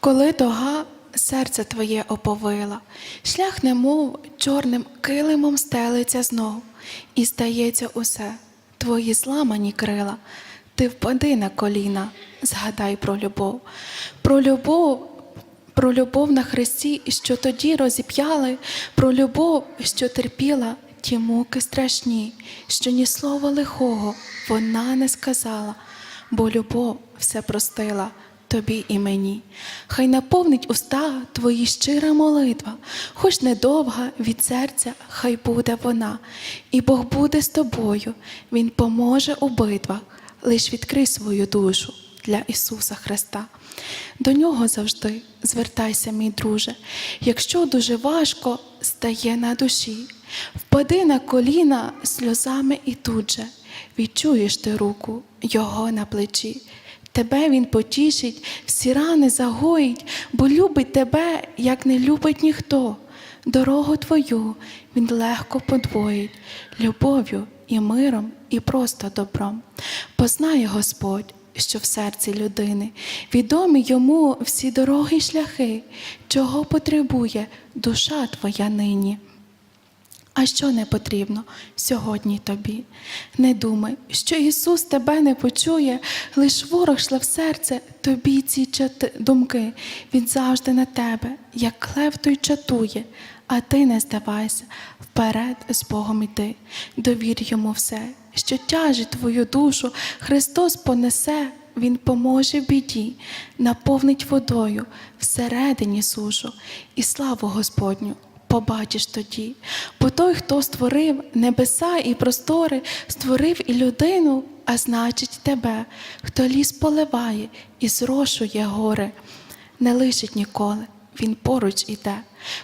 Коли дога серце твоє оповила, шлях немов чорним килимом стелиться знов, і здається усе, твої зламані крила, ти впади на коліна, згадай про любов, про любов, про любов на Христі, що тоді розіп'яли, про любов, що терпіла ті муки страшні, що ні слова лихого вона не сказала, бо любов все простила тобі і мені. Хай наповнить уста твої щира молитва, хоч недовга від серця, хай буде вона, і Бог буде з тобою, Він поможе у битвах, лиш відкрий свою душу для Ісуса Христа. До нього завжди звертайся, мій друже, якщо дуже важко стає на душі, впади на коліна сльозами і тут же. Відчуєш ти руку Його на плечі. Тебе Він потішить, всі рани загоїть, бо любить тебе, як не любить ніхто. Дорогу твою Він легко подвоїть, любов'ю і миром, і просто добром. Познає Господь, що в серці людини, відомі йому всі дороги й шляхи, чого потребує душа твоя нині. А що не потрібно сьогодні тобі? Не думай, що Ісус тебе не почує, лиш ворог шле в серце тобі ці чати- думки. Він завжди на тебе, як клев той чатує, а ти не здавайся, вперед з Богом іди. Довір йому все, що тяжить твою душу, Христос понесе, Він поможе біді, наповнить водою всередині сушу і славу Господню побачиш тоді. Бо той, хто створив небеса і простори, створив і людину, а значить тебе, хто ліс поливає і зрошує гори, не лишить ніколи. Він поруч іде.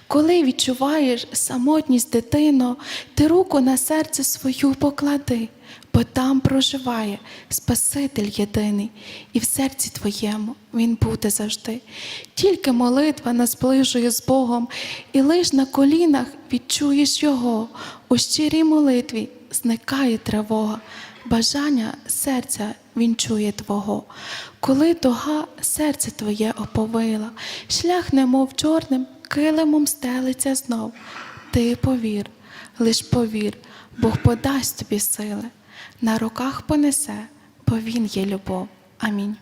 Коли відчуваєш самотність дитино, ти руку на серце свою поклади, бо там проживає Спаситель єдиний, і в серці твоєму він буде завжди. Тільки молитва нас зближує з Богом, і лиш на колінах відчуєш Його. У щирій молитві зникає тривога, бажання серця він чує Твого. Коли туга серце твоє оповила, шлях немов чорним килимом стелиться знов. Ти повір, лиш повір, Бог подасть тобі сили, на руках понесе, бо Він є любов. Амінь.